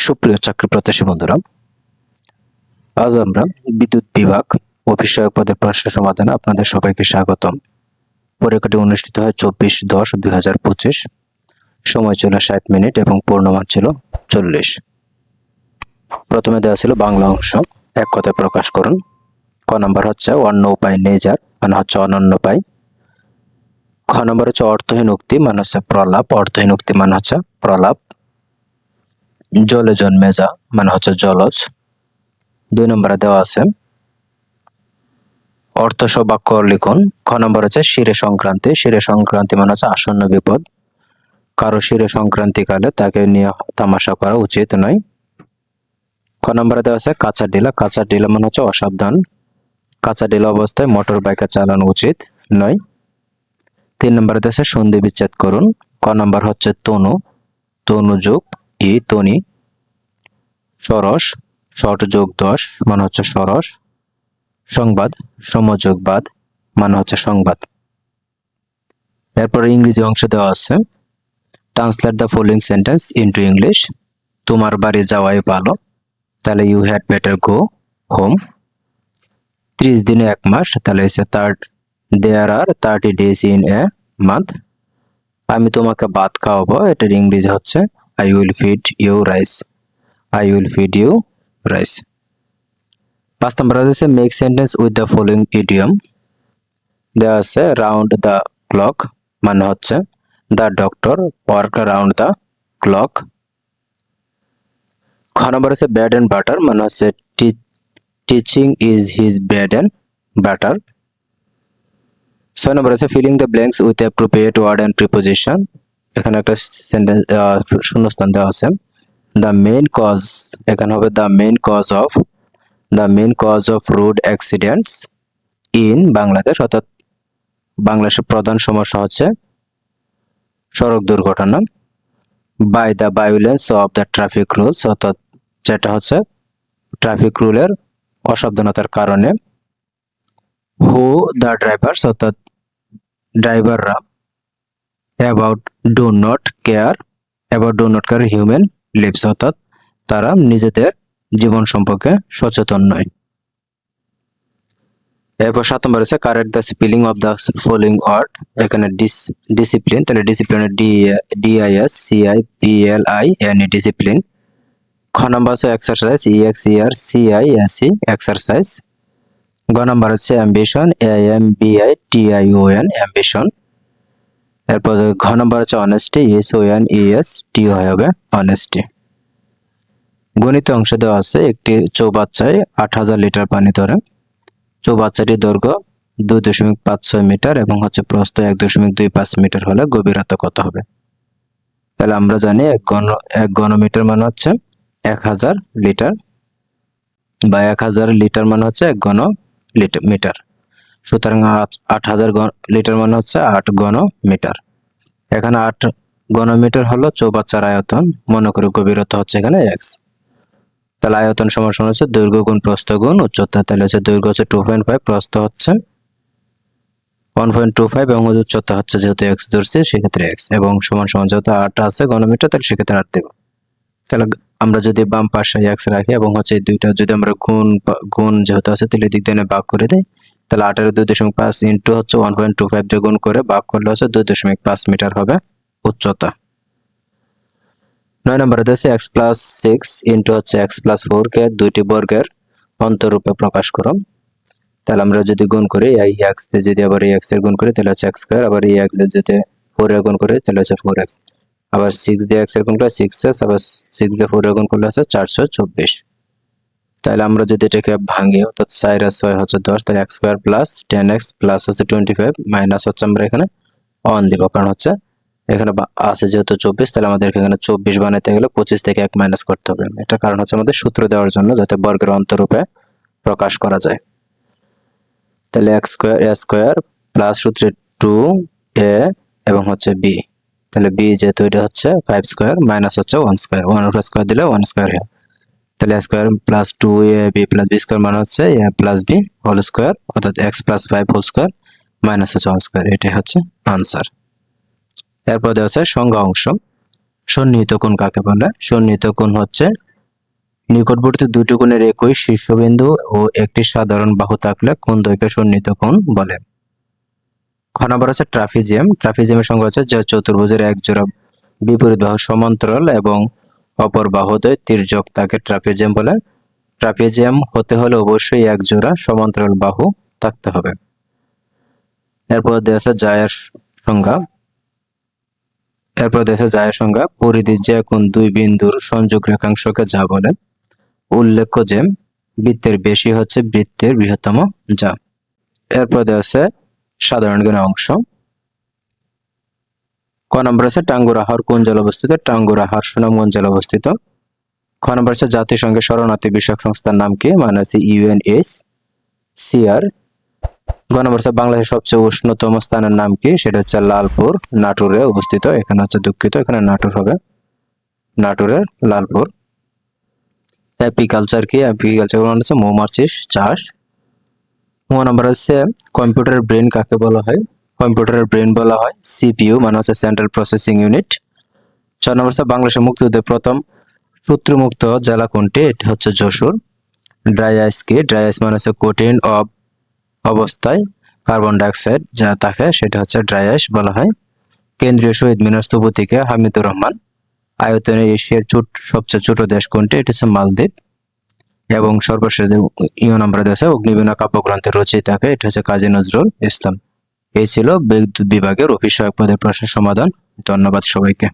সুপ্রিয় চাকরি প্রত্যাশী বন্ধুরা, আজ আমরা বিদ্যুৎ বিভাগ বিষয়ক পদে প্রশ্ন সমাধানে আপনাদের সবাইকে স্বাগতম। পরীক্ষাটি অনুষ্ঠিত হয় চব্বিশ দশ দুই হাজার পঁচিশ। সময় ছিল ষাট মিনিট এবং পূর্ণমান ছিল চল্লিশ। প্রথমে দেওয়া ছিল বাংলা অংশ। এক কথায় প্রকাশ করুন। ক নম্বর হচ্ছে অন্য উপায় নেই যার মানে হচ্ছে অনন্য পাই খ নম্বর হচ্ছে অর্থহীন উক্তি মানে হচ্ছে প্রলাপ। অর্থহীন উক্তি মানে হচ্ছে প্রলাপ। জলে জন্মে যা মানে হচ্ছে জলজ। দুই নম্বরে দেওয়া আছে, অর্থ সবাক্য লিখুন। খ নম্বর হচ্ছে শিরে সংক্রান্তি। শিরে সংক্রান্তি মানে হচ্ছে আসন্ন বিপদ। কারও শিরে সংক্রান্তি কালে তাকে নিয়ে তামাশা করা উচিত নয়। খ নম্বরে দেওয়া আছে কাঁচা ডিলা। কাঁচা ডিলা মানে হচ্ছে অসাবধান। কাঁচা ডিলা অবস্থায় মোটর বাইকে চালানো উচিত নয়। তিন নম্বরে দেওয়া আছে সন্ধি বিচ্ছেদ করুন। ক নম্বর হচ্ছে তনু। তনু ই তনি সরস শট যোগ দশ মানে হচ্ছে সরস সংবাদ, সমযোগবাদ মানে হচ্ছে সংবাদ। এরপরে ইংরেজি অংশ দেওয়া আছে। Translate the following sentence into English তোমার বাড়ি যাওয়াই ভালো। তাহলে you had better go home ত্রিশ দিনে এক মাস, তাহলে হচ্ছে third there are thirty days in a month আমি তোমাকে ভাত খাওয়াবো, এটার ইংরেজি হচ্ছে I will feed you rice I will feed you rice পাঁচ নম্বর আছে make sentence with the following idiom দেওয়া আছে রাউন্ড দ্য ক্লক মানে হচ্ছে the doctor work round the clock খ নম্বর আছে ব্যাড অ্যান্ড বাটার মানে হচ্ছে teaching is his bread and butter ছয় নম্বর আছে filling the blanks with appropriate word and preposition এখানে একটা সেন্টেন্স শূন্যস্থান দেওয়া আছে। দ্য মেইন কজ এখানে হবে the main cause of the main cause of road accidents in Bangladesh, অর্থাৎ বাংলাদেশের প্রধান সমস্যা হচ্ছে সড়ক দুর্ঘটনা by the violence of the traffic rules অর্থাৎ যেটা হচ্ছে ট্রাফিক রুলের অসাবধানতার কারণে হু দ্য ড্রাইভার্স অর্থাৎ ড্রাইভাররা about do not care about do not care human lives অর্থাৎ তারা নিজেদের জীবন সম্পর্কে সচেতন নয়। এরপর সাত নম্বর আছে correct the spelling of the following word এখানে ডিস ডিসিপ্লিন তাহলে ডিসিপ্লিনের D DIS CI PL I N E discipline খ নম্বর আছে exercise E X ER CI S E exercise গ নম্বর হচ্ছে ambition A M B I T I O N ambition এরপর ঘ নম্বর হচ্ছে honesty S O N S T হবে honesty গণিত অংশ দেওয়া আছে, একটি চৌবাচ্চায় আট হাজার লিটার পানি ধরে। চৌবাচ্চাটির দৈর্ঘ্য দুই দশমিক পাঁচ ছয় মিটার এবং হচ্ছে প্রস্থ এক দশমিক দুই পাঁচ মিটার হলে গভীরতা কত হবে? তাহলে আমরা জানি এক ঘন, এক ঘনমিটার মানে হচ্ছে এক হাজার লিটার বা এক হাজার লিটার মানে হচ্ছে এক ঘন লিটার মিটার সুতরাং আট হাজার লিটার মানে হচ্ছে আট ঘন মিটার এখানে আট ঘনমিটার হলো চৌবাচ্চার আয়তন, মনে করি গভীরতা হচ্ছে এখানে এক্স তাহলে আয়তন সমান হচ্ছে দৈর্ঘ্য গুণ প্রস্থ গুণ উচ্চতা। তাহলে হচ্ছে দৈর্ঘ্য হচ্ছে টু পয়েন্ট ফাইভ প্রস্থ হচ্ছে ওয়ান পয়েন্ট টু ফাইভ এবং উচ্চতা হচ্ছে যেহেতু এক্স ধরছি, সেক্ষেত্রে এক্স এবং সমান সমান যেহেতু আট আছে ঘনমিটার তাহলে সেক্ষেত্রে আট দেব। তাহলে আমরা যদি বাম পাশে এক্স রাখি এবং হচ্ছে দুইটা যদি আমরা গুণ গুণ যেহেতু আছে, তাহলে দিক দিয়ে ভাগ করে দিই। তাহলে আঠারো দুই দশমিক পাঁচ ইন্টু হচ্ছে ওয়ান পয়েন্ট টু ফাইভ দিয়ে গুণ করে ভাগ করলে হচ্ছে দুই দশমিক পাঁচ মিটার হবে উচ্চতা। নয় নম্বরে দিয়েছে এক্স প্লাস সিক্স ইন্টু হচ্ছে এক্স প্লাস ফোর কে দুইটি বর্গের অন্তরূপে প্রকাশ করো। তাহলে আমরা যদি গুণ করি, এই এক্স দিয়ে যদি আবার এই এক্সের গুণ করি, তাহলে হচ্ছে এক্স স্কোয়ার আবার এই এক্সের যদি ফোর এর গুণ করি, তাহলে হচ্ছে ফোর এক্স আবার সিক্স দিয়ে এক্সের গুণ করলে সিক্স এক্স আবার সিক্স দিয়ে ফোর এর গুণ করলে হচ্ছে চারশো চব্বিশ। তাহলে আমরা যদি এটাকে ভাঙি, অর্থাৎ চার আর ছয় হচ্ছে দশ, তাহলে x square plus ten x plus হচ্ছে টোয়েন্টি ফাইভ মাইনাস হচ্ছে আমরা এখানে অন দিব। কারণ হচ্ছে এখানে আছে যেহেতু চব্বিশ, তাহলে আমাদের এখানে চব্বিশ বানাইতে গেলে পঁচিশ থেকে এক মাইনাস করতে হবে। এটা কারণ হচ্ছে আমাদের সূত্র দেওয়ার জন্য যাতে বর্গের অন্তরূপে প্রকাশ করা যায়। তাহলে x square A square plus সূত্রে টু এ এবং হচ্ছে বি তাহলে বি যেহেতু এটা হচ্ছে ফাইভ স্কোয়ার মাইনাস হচ্ছে ওয়ান স্কোয়ার ওয়ান স্কোয়ার দিলে ওয়ান স্কোয়ার হয় তাহলে square plus two A B plus B square মানে হচ্ছে A plus B whole square অর্থাৎ x plus five whole square minus হচ্ছে ওয়ান স্কোয়ার এটাই হচ্ছে আনসার এরপর দেওয়া হচ্ছে সংজ্ঞা অংশ। সন্নিহিত কোণ কাকে বলে? সন্নিহিত কোণ হচ্ছে নিকটবর্তী দুটি কোণের একই শীর্ষবিন্দু ও একটি সাধারণ বাহু থাকলে কোন দ্বয়কে সন্নিহিত কোণ বলে। খ নম্বর আছে ট্রাফিজিয়াম। ট্রাফিজিয়ামের সংজ্ঞা হচ্ছে যা চতুর্ভুজের এক জোড়া বিপরীত বাহু সমান্তরাল এবং অপর বাহুদ্বয় তির্যক তাকে ট্রাফিজিয়াম বলে। ট্রাফিজিয়াম হতে হলে অবশ্যই এক জোড়া সমান্তরাল বাহু থাকতে হবে। এরপর দেওয়া আছে জায়ার সংজ্ঞা। এরপর দেশে যায় সংজ্ঞা। পরিধি যে কোন দুই বিন্দুর সংযোগ রেখাংশকে যা বলে। উল্লেখ্য যে বৃত্তের বেশি হচ্ছে বৃত্তের বৃহত্তম যা। এরপর দেওয়া আছে সাধারণ জ্ঞানের অংশ। ক নম্বর আছে টাঙ্গুরাহার কোন জেলা অবস্থিত টাঙ্গুরাহার সুনামগঞ্জ জেলা অবস্থিত খ নম্বর আছে জাতিসংঘের শরণার্থী বিষয়ক সংস্থার নাম কি? মানে আছে ইউএনএস সিআর গ নম্বর আছে বাংলাদেশের সবচেয়ে উষ্ণতম স্থানের নাম কি? সেটা হচ্ছে লালপুর, নাটোরে অবস্থিত। এখানে হচ্ছে দুঃখিত, এখানে নাটোর হবে। নাটোরের লালপুর। অ্যাপিকালচার কি? অ্যাপিকালচার মানে হচ্ছে মৌমাছির চাষ। ও নাম্বার হচ্ছে কম্পিউটারের ব্রেন কাকে বলা হয়? কম্পিউটারের ব্রেন বলা হয়, সিপিইউ মানে হচ্ছে সেন্ট্রাল প্রসেসিং ইউনিট। চার নম্বর হচ্ছে বাংলাদেশের মুক্তিযুদ্ধের প্রথম শত্রুমুক্ত জেলা কোনটি? এটি হচ্ছে যশোর। ড্রাই আইস কি? ড্রাই আইস মানে হচ্ছে কঠিন অব অবস্থায় কার্বন ডাইঅক্সাইড যা থাকে, সেটা হচ্ছে ড্রাই আইস বলা হয়। কেন্দ্রীয় শহীদ মিনার স্থপতিকে হামিদুর রহমান। আয়তনে এশিয়ার ছোট সবচেয়ে ছোট দেশ কোনটি? এটি হচ্ছে মালদ্বীপ। এবং সর্বশেষ ইউ নাম্বার আছে, অগ্নিবীণা কাব্যগ্রন্থের রচয়িতাকে এটা হচ্ছে কাজী নজরুল ইসলাম। এই ছিল বিদ্যুৎ বিভাগের অফিস সহায়ক পদের প্রশ্নের সমাধান। ধন্যবাদ সবাইকে।